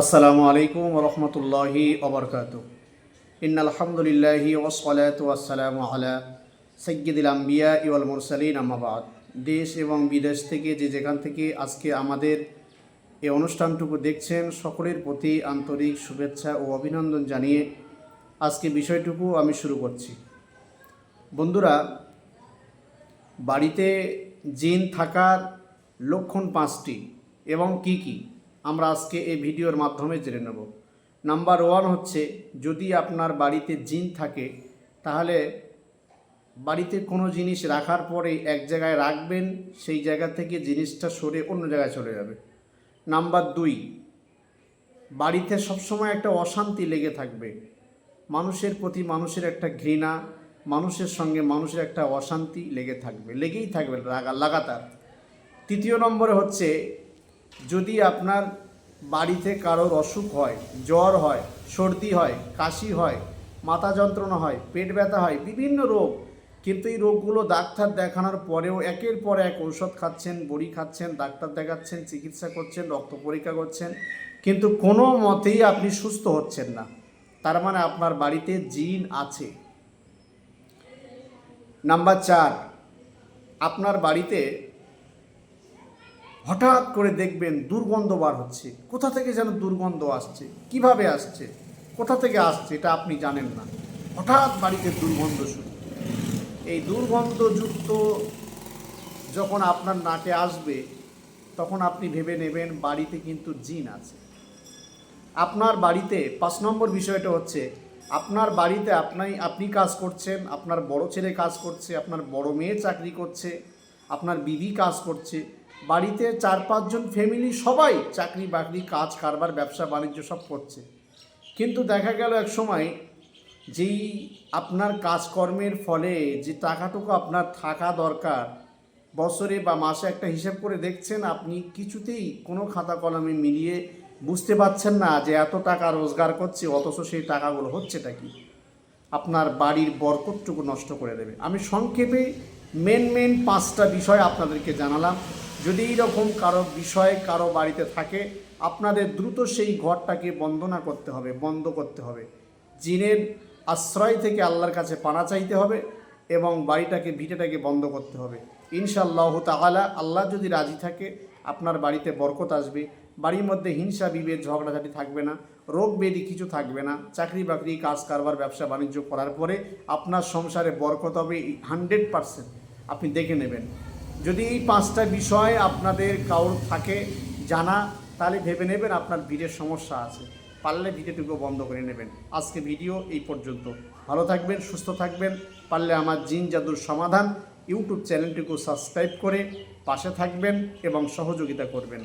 আসসালামু আলাইকুম রহমতুল্লাহি ওবরকাত ইন আলহামদুলিল্লাহি ওসলাত ওয়াসালামু আলা সৈয়দুল আম্বিয়া ইওয়াল মুরসালিন আমাবাদ দেশ এবং বিদেশ থেকে যে যেখান থেকে আজকে আমাদের এই অনুষ্ঠানটুকু দেখছেন, সকলের প্রতি আন্তরিক শুভেচ্ছা ও অভিনন্দন জানিয়ে আজকে বিষয়টুকু আমি শুরু করছি। বন্ধুরা, বাড়িতে জিন থাকার লক্ষণ পাঁচটি এবং কি কি? আমরা আজকে এই ভিডিওর মাধ্যমে জেনে নেব। নাম্বার ওয়ান হচ্ছে, যদি আপনার বাড়িতে জিন থাকে, তাহলে বাড়িতে কোনো জিনিস রাখার পরে এক জায়গায় রাখবেন, সেই জায়গা থেকে জিনিসটা সরে অন্য জায়গায় চলে যাবে। নাম্বার দুই, বাড়িতে সবসময় একটা অশান্তি লেগে থাকবে। মানুষের প্রতি মানুষের একটা ঘৃণা, মানুষের সঙ্গে মানুষের একটা অশান্তি লেগে থাকবে, লেগেই থাকবে লাগাতার। তৃতীয় নম্বরে হচ্ছে যদি আপনার বাড়িতে কারোর অসুখ হয়, জ্বর হয়, সর্দি হয়, কাশি হয়, মাথা যন্ত্রণা হয়, পেট ব্যথা হয়, বিভিন্ন রোগ, কিন্তু এই রোগগুলো ডাক্তার দেখানোর পরেও একের পর এক ঔষধ খাচ্ছেন, বড়ি খাচ্ছেন, ডাক্তার দেখাচ্ছেন, চিকিৎসা করছেন, রক্ত পরীক্ষা করছেন, কিন্তু কোনো মতেই আপনি সুস্থ হচ্ছেন না। তার মানে আপনার বাড়িতে জিন আছে। নাম্বার চার, আপনার বাড়িতে হঠাৎ করে দেখবেন দুর্গন্ধ বার হচ্ছে। কোথা থেকে যেন দুর্গন্ধ আসছে? কীভাবে আসছে? কোথা থেকে আসছে? এটা আপনি জানেন না। হঠাৎ বাড়িতে দুর্গন্ধ শুরু। এই দুর্গন্ধযুক্ত যখন আপনার নাকে আসবে, তখন আপনি ভেবে নেবেন বাড়িতে কিন্তু জিন আছে। আপনার বাড়িতে, পাঁচ নম্বর বিষয়টা হচ্ছে, আপনার বাড়িতে আপনাই, আপনি কাজ করছেন, আপনার বড় ছেলে কাজ করছে, আপনার বড় মেয়ে চাকরি করছে, আপনার বিবি কাজ করছে বাড়িতে চার পাঁচজন ফ্যামিলি সবাই চাকরি বাকরি, কাজ, কারবার, ব্যবসা, বাণিজ্য সব করছে। কিন্তু দেখা গেল এক সময় যেই আপনার কাজকর্মের ফলে যে টাকাটুকু আপনার থাকা দরকার, বছরে বা মাসে একটা হিসাব করে দেখছেন, আপনি কিছুতেই কোনো খাতা কলমে মিলিয়ে বুঝতে পারছেন না যে এত টাকা রোজগার করছে, অথচ সেই টাকাগুলো হচ্ছেটা কি? আপনার বাড়ির বরকতটুকু নষ্ট করে দেবে। আমি সংক্ষেপে মেন মেন পাঁচটা বিষয় আপনাদেরকে জানালাম। যদি এইরকম কারও বিষয় কারও বাড়িতে থাকে, আপনাদের দ্রুত সেই ঘরটাকে বন্দনা করতে হবে, বন্ধ করতে হবে। জিনের আশ্রয় থেকে আল্লাহর কাছে পানা চাইতে হবে এবং বাড়িটাকে, ভিটেটাকে বন্ধ করতে হবে। ইনশাআল্লাহ তাআলা আল্লাহ যদি রাজি থাকে, আপনার বাড়িতে বরকত আসবে। বাড়ির মধ্যে হিংসা, বিভেদ, ঝগড়াঝাটি থাকবে না, রোগ ব্যাধি কিছু থাকবে না। চাকরি বাকরি, কাজ কারবার, ব্যবসা বাণিজ্য করার পরে আপনার সংসারে বরকত হবে হান্ড্রেড পারসেন্ট আপনি দেখে নেবেন। যদি এই পাঁচটা বিষয় আপনাদের কাউর থাকে জানা, তাহলে ভেবে নেবেন আপনার ভিড়ের সমস্যা আছে। পারলে ভিডিওটুকু বন্ধ করে নেবেন। আজকে ভিডিও এই পর্যন্ত। ভালো থাকবেন, সুস্থ থাকবেন। পারলে আমার জিন জাদুর সমাধান ইউটিউব চ্যানেলটিকে সাবস্ক্রাইব করে পাশে থাকবেন এবং সহযোগিতা করবেন।